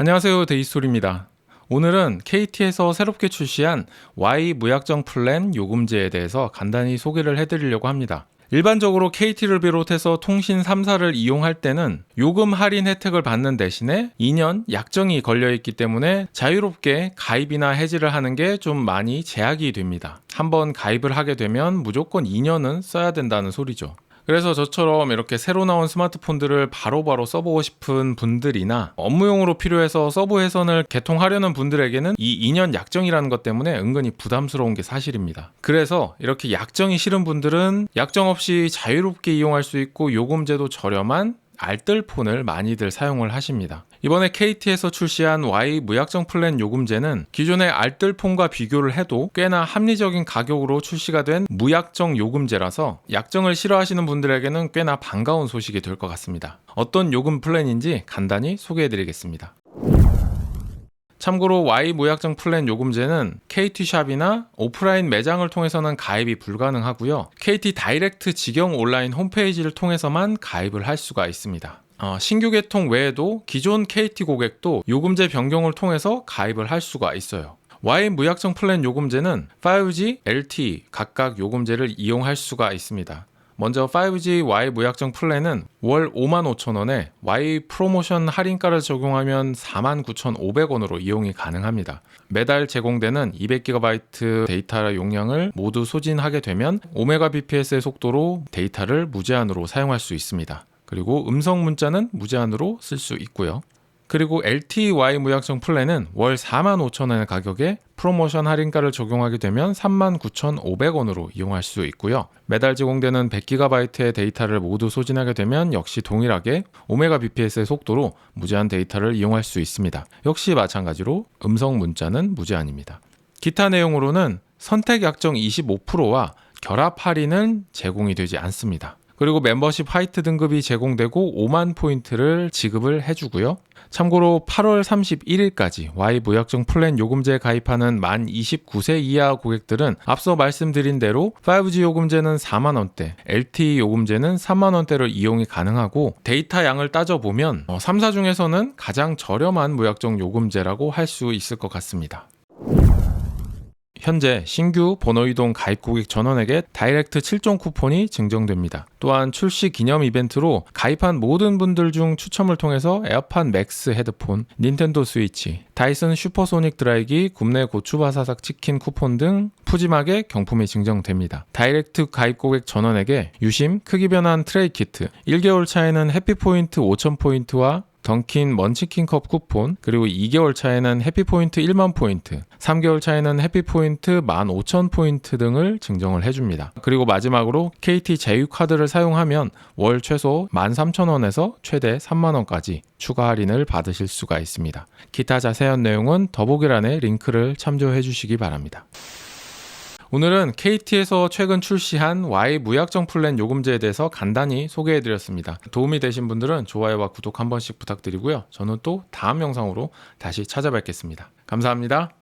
안녕하세요. 데이스토리입니다. 오늘은 KT에서 새롭게 출시한 Y 무약정 플랜 요금제에 대해서 간단히 소개를 해드리려고 합니다. 일반적으로 KT를 비롯해서 통신 3사를 이용할 때는 요금 할인 혜택을 받는 대신에 2년 약정이 걸려 있기 때문에 자유롭게 가입이나 해지를 하는 게 좀 많이 제약이 됩니다. 한번 가입을 하게 되면 무조건 2년은 써야 된다는 소리죠. 그래서 저처럼 이렇게 새로 나온 스마트폰들을 바로 바로 써보고 싶은 분들이나 업무용으로 필요해서 서브 회선을 개통하려는 분들에게는 이 2년 약정이라는 것 때문에 은근히 부담스러운 게 사실입니다. 그래서 이렇게 약정이 싫은 분들은 약정 없이 자유롭게 이용할 수 있고 요금제도 저렴한 알뜰폰을 많이들 사용을 하십니다. 이번에 KT에서 출시한 Y 무약정 플랜 요금제는 기존의 알뜰폰과 비교를 해도 꽤나 합리적인 가격으로 출시가 된 무약정 요금제라서 약정을 싫어하시는 분들에게는 꽤나 반가운 소식이 될 것 같습니다. 어떤 요금 플랜인지 간단히 소개해 드리겠습니다. 참고로 Y 무약정 플랜 요금제는 KT샵이나 오프라인 매장을 통해서는 가입이 불가능하고요. KT 다이렉트 직영 온라인 홈페이지를 통해서만 가입을 할 수가 있습니다. 어, 신규 개통 외에도 기존 KT 고객도 요금제 변경을 통해서 가입을 할 수가 있어요. Y 무약정 플랜 요금제는 5G, LTE 각각 요금제를 이용할 수가 있습니다. 먼저 5G Y 무약정 플랜은 월 55,000원에 Y 프로모션 할인가를 적용하면 49,500원으로 이용이 가능합니다. 매달 제공되는 200GB 데이터 용량을 모두 소진하게 되면 5Mbps의 속도로 데이터를 무제한으로 사용할 수 있습니다. 그리고 음성 문자는 무제한으로 쓸 수 있고요. 그리고 LTY 무약정 플랜은 월 45,000원의 가격에 프로모션 할인가를 적용하게 되면 39,500원으로 이용할 수 있고요. 매달 제공되는 100GB의 데이터를 모두 소진하게 되면 역시 동일하게 5Mbps의 속도로 무제한 데이터를 이용할 수 있습니다. 역시 마찬가지로 음성 문자는 무제한입니다. 기타 내용으로는 선택 약정 25%와 결합 할인은 제공이 되지 않습니다. 그리고 멤버십 화이트 등급이 제공되고 5만 포인트를 지급을 해주고요. 참고로 8월 31일까지 Y 무약정 플랜 요금제에 가입하는 만 29세 이하 고객들은 앞서 말씀드린 대로 5G 요금제는 4만 원대, LTE 요금제는 3만 원대로 이용이 가능하고 데이터 양을 따져 보면 3사 중에서는 가장 저렴한 무약정 요금제라고 할 수 있을 것 같습니다. 현재 신규 번호이동 가입 고객 전원에게 다이렉트 7종 쿠폰이 증정됩니다. 또한 출시 기념 이벤트로 가입한 모든 분들 중 추첨을 통해서 에어팟 맥스 헤드폰, 닌텐도 스위치, 다이슨 슈퍼소닉 드라이기, 굽네 고추바사삭 치킨 쿠폰 등 푸짐하게 경품이 증정됩니다. 다이렉트 가입 고객 전원에게 유심, 크기 변환 트레이 키트, 1개월 차에는 해피포인트 5000포인트와 던킨 먼치킨컵 쿠폰, 그리고 2개월 차에는 해피포인트 1만 포인트, 3개월 차에는 해피포인트 15,000포인트 등을 증정을 해줍니다. 그리고 마지막으로 KT 제휴카드를 사용하면 월 최소 13,000원에서 최대 3만원까지 추가 할인을 받으실 수가 있습니다. 기타 자세한 내용은 더보기란에 링크를 참조해 주시기 바랍니다. 오늘은 KT에서 최근 출시한 Y 무약정 플랜 요금제에 대해서 간단히 소개해 드렸습니다. 도움이 되신 분들은 좋아요와 구독 한 번씩 부탁드리고요. 저는 또 다음 영상으로 다시 찾아뵙겠습니다. 감사합니다.